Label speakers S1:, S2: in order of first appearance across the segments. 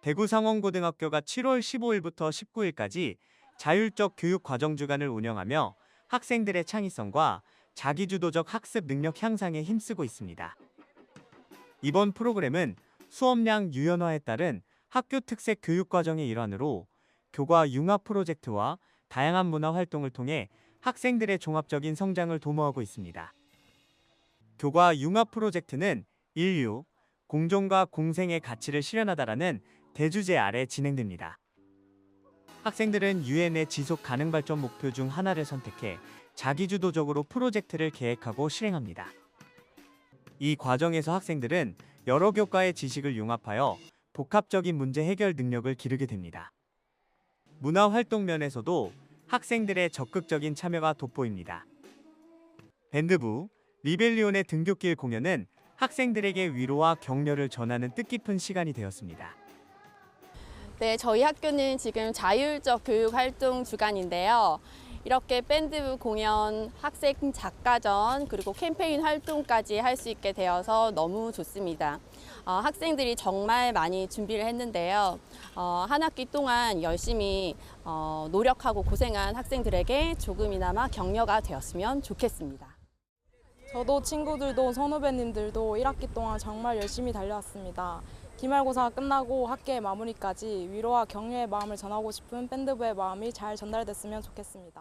S1: 대구 상원고등학교가 7월 15일부터 19일까지 자율적 교육 과정 주간을 운영하며 학생들의 창의성과 자기주도적 학습 능력 향상에 힘쓰고 있습니다. 이번 프로그램은 수업량 유연화에 따른 학교 특색 교육 과정의 일환으로 교과 융합 프로젝트와 다양한 문화 활동을 통해 학생들의 종합적인 성장을 도모하고 있습니다. 교과 융합 프로젝트는 인류, 공존과 공생의 가치를 실현하다라는 대주제 아래 진행됩니다. 학생들은 유엔의 지속 가능 발전 목표 중 하나를 선택해 자기주도적으로 프로젝트를 계획하고 실행합니다. 이 과정에서 학생들은 여러 교과의 지식을 융합하여 복합적인 문제 해결 능력을 기르게 됩니다. 문화 활동 면에서도 학생들의 적극적인 참여가 돋보입니다. 밴드부, 리벨리온의 등굣길 공연은 학생들에게 위로와 격려를 전하는 뜻깊은 시간이 되었습니다.
S2: 네, 저희 학교는 지금 자율적 교육 활동 주간인데요. 이렇게 밴드 공연, 학생 작가전, 그리고 캠페인 활동까지 할 수 있게 되어서 너무 좋습니다. 어, 학생들이 정말 많이 준비를 했는데요. 어, 한 학기 동안 열심히 어, 노력하고 고생한 학생들에게 조금이나마 격려가 되었으면 좋겠습니다.
S3: 저도 친구들도 선후배님들도 1학기 동안 정말 열심히 달려왔습니다. 기말고사 끝나고 학기의 마무리까지 위로와 격려의 마음을 전하고 싶은 밴드부의 마음이 잘 전달됐으면 좋겠습니다.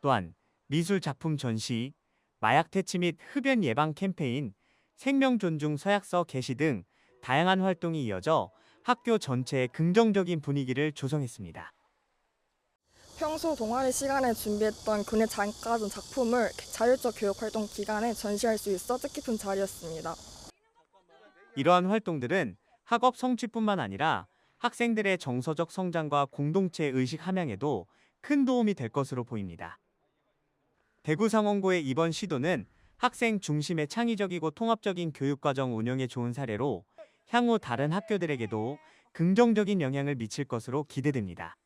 S1: 또한 미술 작품 전시, 마약 퇴치 및 흡연 예방 캠페인, 생명 존중 서약서 게시 등 다양한 활동이 이어져 학교 전체에 긍정적인 분위기를 조성했습니다.
S4: 평소 동아리 시간에 준비했던 교내 장가전 작품을 자율적 교육 활동 기간에 전시할 수 있어 뜻깊은 자리였습니다.
S1: 이러한 활동들은 학업 성취뿐만 아니라 학생들의 정서적 성장과 공동체 의식 함양에도 큰 도움이 될 것으로 보입니다. 대구 상원고의 이번 시도는 학생 중심의 창의적이고 통합적인 교육과정 운영에 좋은 사례로 향후 다른 학교들에게도 긍정적인 영향을 미칠 것으로 기대됩니다.